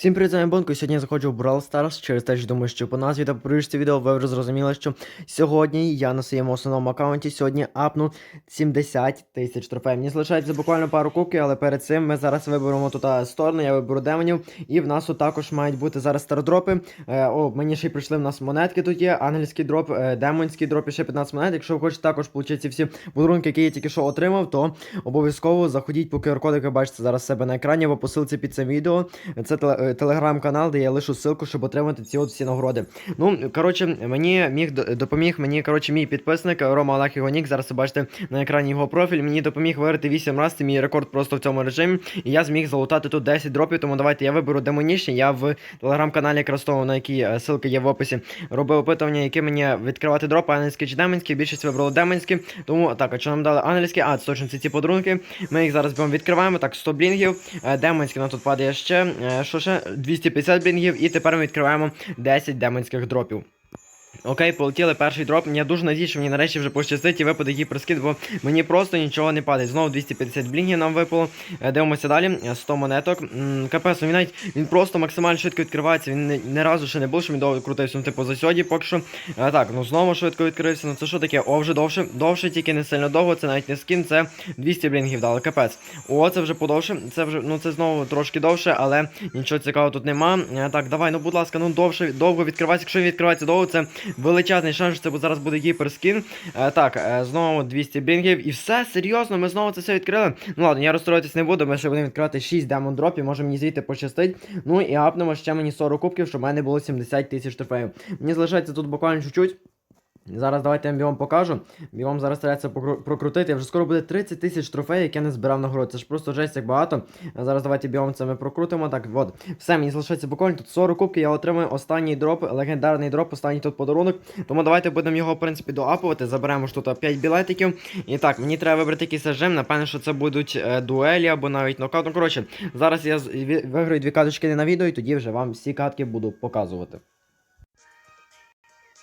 Всім привіт, з вами Бонко, і сьогодні я заходжу в Brawl Stars, через те, що думаю, що по назві та по відео ви вже зрозуміли, що сьогодні я на своєму основному аккаунті сьогодні апну 70 тисяч трофеїв. Мені залишається буквально пару кубків, але перед цим ми зараз виберемо тут а, сторону, я виберу демонів, і в нас тут також мають бути зараз стардропи. Е, о, мені ще й прийшли в нас монетки тут є, ангельський дроп, е, демонський дроп і ще 15 монет. Якщо ви хочете також отримати всі подарунки, які я тільки що отримав, то обов'язково заходіть по QR-коду, який бачите зараз себе на екрані, або посилці під цим відео. Це е, телеграм-канал, де я лишу ссылку, щоб отримати ці от всі нагороди. Ну, коротше, мені міг допоміг мені, коротше, мій підписник Рома Олег Ігонік. Зараз ви бачите на екрані його профіль. Мені допоміг виграти 8 разів. Це мій рекорд просто в цьому режимі. І я зміг залутати тут 10 дропів. Тому давайте я виберу демонічні. Я в телеграм-каналі якраз того, на якій е, ссылка є в описі. Робив опитування, які мені відкривати дропи, ангельські чи демонські. Більшість вибрали демонські. Тому так, а що нам дали ангельські? А, це точно це ці подарунки. Ми їх зараз будемо відкриваємо. Так, 100 блінгів. Е, Демонські нам тут падає ще. Е, Що ще? 250 бінгів, І тепер ми відкриваємо 10 демонських дропів. Окей, полетіли перший дроп. Я дуже надіюсь, що мені нарешті вже пощастить і випаде гіперскид, бо мені просто нічого не падає. Знову 250 блінгів нам випало. Е, Дивимося далі. Е, 100 монеток. М, Капець, він навіть він просто максимально швидко відкривається. Він не, разу ще не був, що він довго крутився, ну, типу за сьогодні поки що. Е, Так, ну знову швидко відкрився. Ну це що таке? О, вже довше. Довше, тільки не сильно довго. Це навіть не скін, це 200 блінгів дали. Капець. О, це вже подовше. Це вже, ну це знову трошки довше, але нічого цікавого тут нема. Е, Так, давай, ну будь ласка, ну довше, довго відкривається. Якщо він відкривається довго, це величезний шанс, що це зараз буде гіперскін. Е, так, е, знову 200 бінгів. І все, серйозно, ми знову це все відкрили. Ну ладно, я розстроїтись не буду, ми ще будемо відкривати 6 демон дропів, може мені звідти пощастить. Ну і апнемо ще мені 40 кубків, щоб в мене було 70 тисяч трофеїв. Мені залишається тут буквально чуть-чуть. Зараз давайте я вам покажу. Бігом зараз старається покру- прокрутити. Вже скоро буде 30 тисяч трофеїв, як я не збирав нагород. Це ж просто жесть як багато. Зараз давайте бігом це ми прокрутимо. Так, от. Все, мені залишається буквально тут 40 кубків. Я отримую останній дроп, легендарний дроп, останній тут подарунок. Тому давайте будемо його, в принципі, доапувати. Заберемо ж тут 5 білетиків. І так, мені треба вибрати якийсь режим. Напевно, що це будуть е, дуелі або навіть нокаут. Ну, коротше, зараз я виграю дві каточки на відео, і тоді вже вам всі катки буду показувати.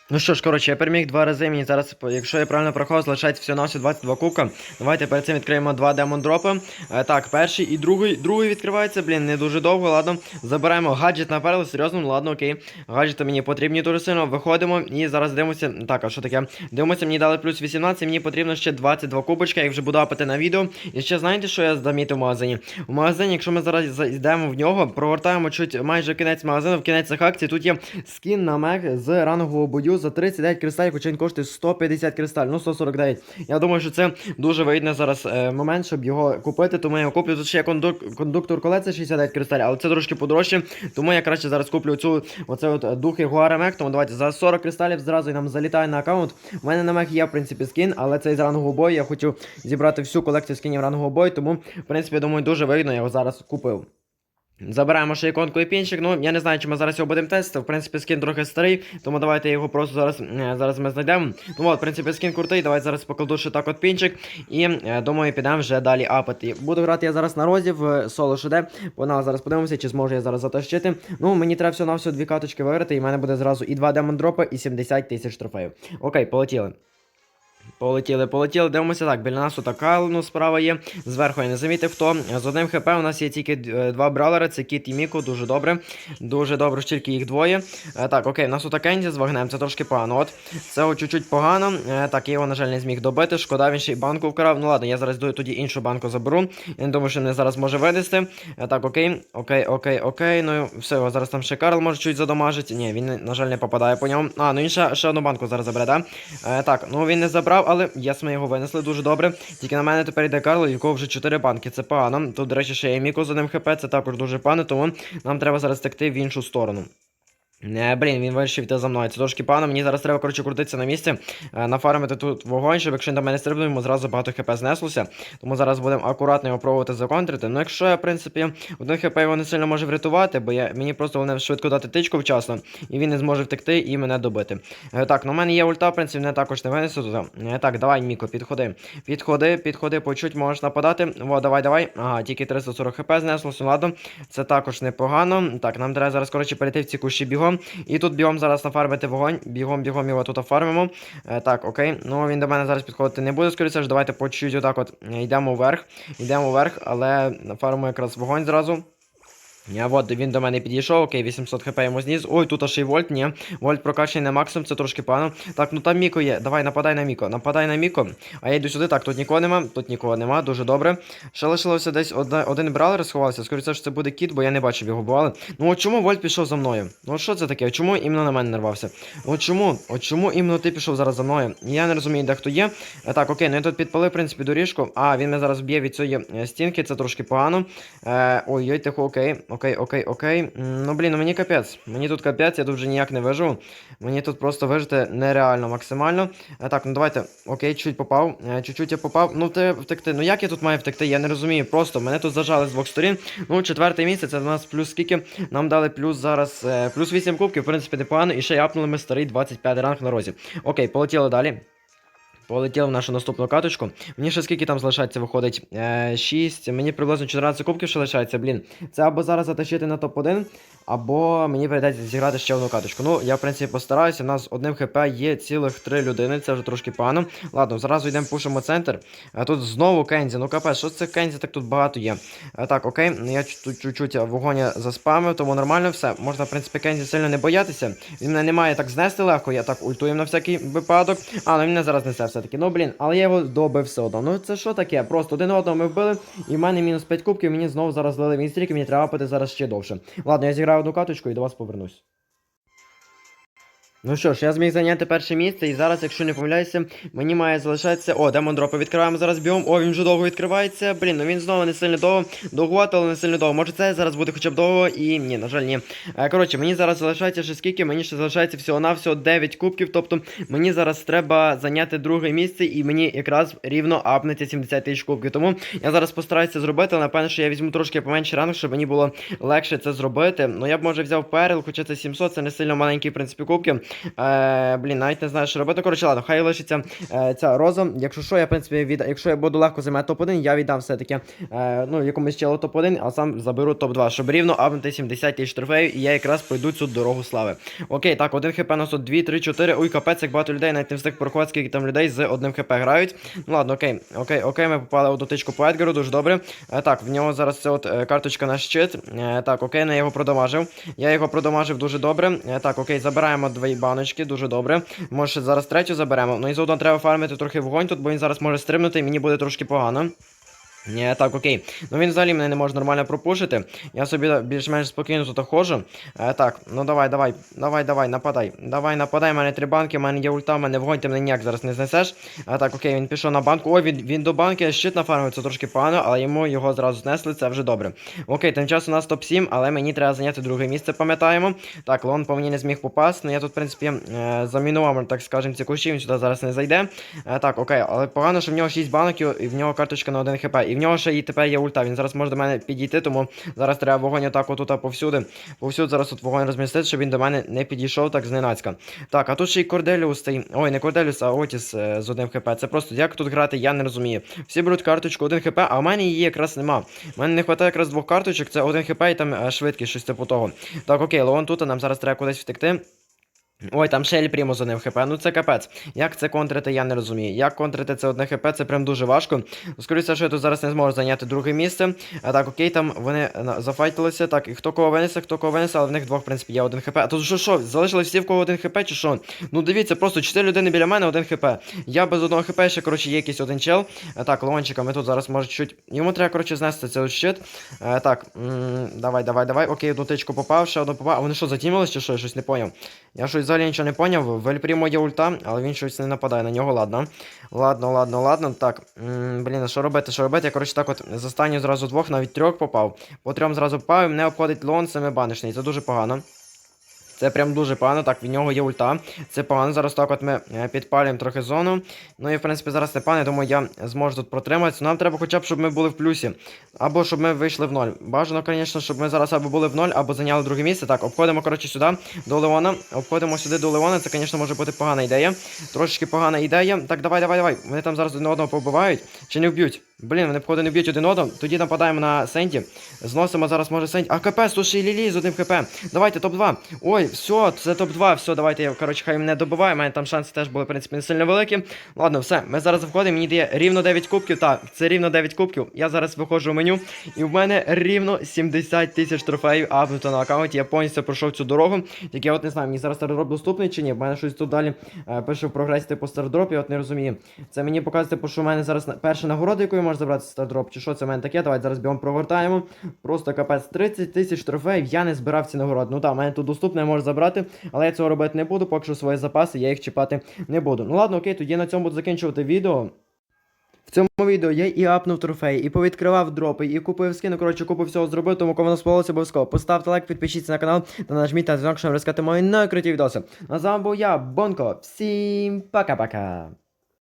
Ну що ж, коротше, я переміг два рази. Мені зараз, якщо я правильно прохав, залишається всього на 22 кубка. Давайте перед цим відкриємо два демон дропи. Е, так, перший і другий. Другий відкривається, блін, не дуже довго, ладно. Забираємо гаджет на перли, серйозно, ну ладно, окей. Гаджети мені потрібні дуже сильно. Виходимо і зараз дивимося. Так, а що таке? Дивимося, мені дали плюс 18, мені потрібно ще 22 кубочка, я вже буду апати на відео. І ще знаєте, що я замітив в магазині? У магазині, якщо ми зараз зайдемо в нього, прогортаємо чуть майже кінець магазину, в кінець цих акцій, тут є скін на мех з рангового бою за 39 кристалів, він коштує 150 кристалів, ну 149. Я думаю, що це дуже вигідний зараз е, момент, щоб його купити, тому я його куплю. Тут ще є кондук, кондуктор колеса 69 кристалів, але це трошки подорожче, тому я краще зараз куплю цю оце от е, дух Ягуара Мех, тому давайте за 40 кристалів зразу і нам залітає на аккаунт. У мене на мех є, в принципі, скін, але цей з рангового бою, я хочу зібрати всю колекцію скінів рангового бою, тому, в принципі, я думаю, дуже вигідно я його зараз купив. Забираємо ще іконку і пінчик. Ну, я не знаю, чи ми зараз його будемо тестити. В принципі, скін трохи старий, тому давайте його просто зараз е, зараз ми знайдемо. Ну от, в принципі, скін крутий. Давайте зараз покладу ще так от пінчик. І е, думаю, підемо вже далі апати. Буду грати я зараз на розі в соло ШД. Погнали, зараз подивимося, чи зможу я зараз затащити. Ну, мені треба всього на всього дві каточки виграти, і в мене буде зразу і два демон дропи, і 70 тисяч трофеїв. Окей, полетіли. Полетіли, полетіли, дивимося так. Біля нас тут ну, справа є. Зверху я не замітив хто. З одним хп у нас є тільки е, два бравлери, це Кіт і Міко, дуже добре. Дуже добре, що тільки їх двоє. Е, так, окей, у нас тут Кенді з вогнем, це трошки погано. От це чуть-чуть погано. Е, так, я його, на жаль, не зміг добити. Шкода, він ще й банку вкрав. Ну ладно, я зараз тоді іншу банку заберу. Я не думаю, що мене зараз може винести. Так, окей, окей, окей, окей. Ну все, його зараз там ще Карл може чуть задамажити. Ні, він, на жаль, не попадає по ньому. А, ну він ще, одну банку зараз забере, да? Так, ну він не забрав, але єс, ми його винесли дуже добре. Тільки на мене тепер йде Карло, якого вже 4 банки. Це погано. Тут, до речі, ще є Міко з одним хп, це також дуже погано, тому нам треба зараз текти в іншу сторону. Не, блін, він вирішив йти за мною. Це трошки погано. Мені зараз треба, коротше, крутитися на місці, е, нафармити тут вогонь, щоб якщо він до мене стрибнув, йому зразу багато хп знеслося. Тому зараз будемо акуратно його пробувати законтрити. Ну, якщо я, в принципі, один хп його не сильно може врятувати, бо я, мені просто головне швидко дати тичку вчасно, і він не зможе втекти і мене добити. Е, так, ну в мене є ульта, в принципі, мене також не винесу тут. Е, так, давай, Міко, підходи. Підходи, підходи, почуть, можеш нападати. О, давай, давай. Ага, тільки 340 хп знеслося. Ладно, це також непогано. Так, нам треба зараз, коротше, перейти в ці кущі бігом. І тут бігом зараз нафармити вогонь. Бігом, бігом його тут офармимо. Е, так, окей. Ну він до мене зараз підходити не буде, скоріше ж. Давайте по чуть отак от е, йдемо вверх. Йдемо вверх, але нафармимо якраз вогонь зразу. Я от він до мене підійшов, окей, 800 хп йому зніс. Ой, тут аж і вольт, ні. Вольт прокачаний на максимум, це трошки погано. Так, ну там Міко є. Давай, нападай на Міко. Нападай на Міко. А я йду сюди. Так, тут нікого нема, тут нікого нема, дуже добре. Ще лишилося десь одна, один бравлер сховався. Скоріше, що це буде кіт, бо я не бачив його бували. Ну от чому Вольт пішов за мною? Ну що це таке? Чому іменно на мене нарвався? От чому? От чому іменно ти пішов зараз за мною? Я не розумію, де хто є. Е, Так, окей, ну я тут підпалив, в принципі, доріжку. А, він мене зараз б'є від цієї е, стінки, це трошки погано. Е, ой, ой, тихо, окей, окей, окей, окей. Ну блін, ну мені капець. Мені тут капець, я тут вже ніяк не вижу. Мені тут просто вижити нереально максимально. Е, так, ну давайте. Окей, чуть попав. Е, чуть-чуть я попав. Ну ти втекти. Ну як я тут маю втекти? Я не розумію. Просто мене тут зажали з двох сторін. Ну, четверте місце, це в нас плюс скільки. Нам дали плюс зараз. Е, плюс 8 кубків, в принципі, непогано. І ще й апнули ми старий 25 ранг на розі. Окей, полетіли далі. Полетіли в нашу наступну каточку. Мені ще скільки там залишається, виходить? Е, 6. Мені приблизно 14 кубків ще лишається, блін. Це або зараз затащити на топ-1, або мені прийдеться зіграти ще одну каточку. Ну, я, в принципі, постараюся. У нас одним хп є цілих 3 людини, це вже трошки погано. Ладно, зразу йдемо пушимо центр. А тут знову Кензі. Ну капець, що це Кензі, так тут багато є. А, так, окей, я тут чуть-чуть вогоня заспамив, тому нормально все. Можна, в принципі, Кензі сильно не боятися. Він мене не має так знести легко, я так ультую на всякий випадок. А, ну він мене зараз несе все-таки. Ну блін, але я його добив все одно. Ну це що таке? Просто один одного ми вбили, і в мене мінус 5 кубків, мені знову зараз злили мінстрік, і мені треба пити зараз ще довше. Ладно, я зіграю одну каточку і до вас повернусь. Ну що ж, я зміг зайняти перше місце, і зараз, якщо не помиляюся, мені має залишатися. О, демон дропи відкриваємо зараз біом. О, він вже довго відкривається. Блін, ну він знову не сильно довго. Довгувато, але не сильно довго. Може це зараз буде хоча б довго і ні, на жаль, ні. Е, коротше, мені зараз залишається ще скільки, мені ще залишається всього-навсього 9 кубків. Тобто мені зараз треба зайняти друге місце, і мені якраз рівно апнеться 70 тисяч кубків. Тому я зараз постараюся зробити, але напевно, що я візьму трошки поменше ранг, щоб мені було легше це зробити. Ну я б може взяв перл, хоча це 700, це не сильно маленькі, в принципі, кубки. Е, блін, навіть не знаю, що робити. Коротше, ладно, хай лишиться е, ця роза. Якщо що, я, в принципі, від... якщо я буду легко займати топ-1, я віддам все-таки е, ну, якомусь челу топ-1, а сам заберу топ-2, щоб рівно апнути 70 тисяч трофеїв, і я якраз пройду цю дорогу слави. Окей, так, один хп у нас тут 2, 3, 4. Ой, капець, як багато людей, навіть не встиг порахувати, скільки там людей з одним хп грають. Ну ладно, окей, окей, окей, ми попали у дотичку по Едгару, дуже добре. Е, так, в нього зараз це от е, карточка на щит. Е, так, окей, я його продамажив. Я його продамажив дуже добре. Е, так, окей, забираємо дві баночки, дуже добре. Може зараз третю заберемо. Ну і заодно треба фармити трохи вогонь тут, бо він зараз може стрибнути і мені буде трошки погано. Ні, так, окей. Ну він взагалі мене не може нормально пропушити. Я собі більш-менш спокійно тут ходжу. Е, так, ну давай, давай, давай, давай, нападай. Давай, нападай, У мене три банки, у мене є ульта, у мене вогонь, мене ніяк зараз не знесеш. Е, так, окей, він пішов на банку. Ой, він, він до банки щит нафармив, це трошки погано, але йому його зразу знесли, це вже добре. Окей, тим часом у нас топ-7, але мені треба зайняти друге місце, пам'ятаємо. Так, лон по мені не зміг попасти. Ну я тут, в принципі, е, замінував, так скажемо, ці кущі, він сюди зараз не зайде. Е, так, окей, але погано, що в нього 6 банок і в нього карточка на 1 хп. І в нього ще і тепер є ульта. Він зараз може до мене підійти, тому зараз треба вогонь отак отут повсюди. Повсюди зараз тут вогонь розмістити, щоб він до мене не підійшов так зненацька. Так, а тут ще й Корделіус стоїть. Ой, не Корделіус, а Отіс е, з одним хп. Це просто як тут грати, я не розумію. Всі беруть карточку 1 хп, а в мене її якраз нема. У мене не вистачає якраз двох карточок, це 1 хп і там е, швидкість, щось типу того. Так, окей, Леон тут, а нам зараз треба кудись втекти. Ой, там Ель Прімо за ним хп, ну це капець. Як це контрити, я не розумію. Як контрити це одне хп, це прям дуже важко. Скоріше, що я тут зараз не зможу зайняти друге місце. А так, окей, там вони зафайтилися. Так, і хто кого винесе, хто кого винесе, але в них двох, в принципі, є один хп. А тут що, що, залишилось всі в кого один хп, чи що? Ну дивіться, просто 4 людини біля мене, один хп. Я без одного хп, ще, коротше, є якийсь один чел. А, так, лончика, ми тут зараз може чуть. Йому треба, коротше, знести цей щит. А, так, м давай, давай, давай. Окей, одну тичку попав, ще одну попав. А вони що, затімились чи що? Я щось не поняв. Я щось взагалі нічого не поняв. Вельпрімо є ульта, але він щось не нападає на нього, ладно. Ладно, ладно, ладно. Так. Блін, а що робити? Що робити? Я, коротше, так от з останню зразу двох, навіть трьох попав. По трьом зразу попав, і мене обходить лон семи банишний. Це дуже погано. Це прям дуже погано. Так, від нього є ульта. Це погано. Зараз так от ми е, підпалюємо трохи зону. Ну і в принципі зараз не пане, тому я зможу тут протриматися. Нам треба хоча б, щоб ми були в плюсі. Або щоб ми вийшли в ноль. Бажано, звісно, щоб ми зараз або були в ноль, або зайняли друге місце. Так, обходимо, коротше, сюди до Леона. Обходимо сюди до Леона. Це, звісно, може бути погана ідея. Трошечки погана ідея. Так, давай, давай, давай. Вони там зараз один одного побивають. Чи не вб'ють? Блін, вони походу не б'ють один одного. Тоді нападаємо на Сенді. Зносимо зараз, може Сенді. А КП, слушай, Лілі з одним КП. Давайте, топ-2. Ой, все, це топ-2. Все, давайте я, коротше, хай мене добиває. У мене там шанси теж були, в принципі, не сильно великі. Ладно, все. Ми зараз заходимо, мені дає рівно 9 кубків. Так, це рівно 9 кубків. Я зараз виходжу в меню. І в мене рівно 70 тисяч трофеїв апнуто на аккаунті. Я повністю пройшов цю дорогу. Тільки я от не знаю, мені зараз стардроп доступний чи ні. В мене щось тут далі е, пише в прогресі типу стардроп, я от не розумію. Це мені показує, типу, що в мене зараз перша нагорода, яку можу забрати стардроп, чи що це в мене таке. Давайте зараз бігом прогортаємо. Просто капець 30 тисяч трофеїв. Я не збирав ці нагороди. Ну так, в мене тут доступно, я можу забрати, але я цього робити не буду, поки що свої запаси, я їх чіпати не буду. Ну ладно, окей, тоді я на цьому буду закінчувати відео. В цьому відео я і апнув трофей, і повідкривав дропи, і купив скину. Коротше, купу всього зробив, тому кому не сподобалося, обов'язково поставте лайк, підпишіться на канал та нажміть на дзвінок, щоб розкати мої найкруті відоси. А з вами був я, Бонко. Всім пока-пока.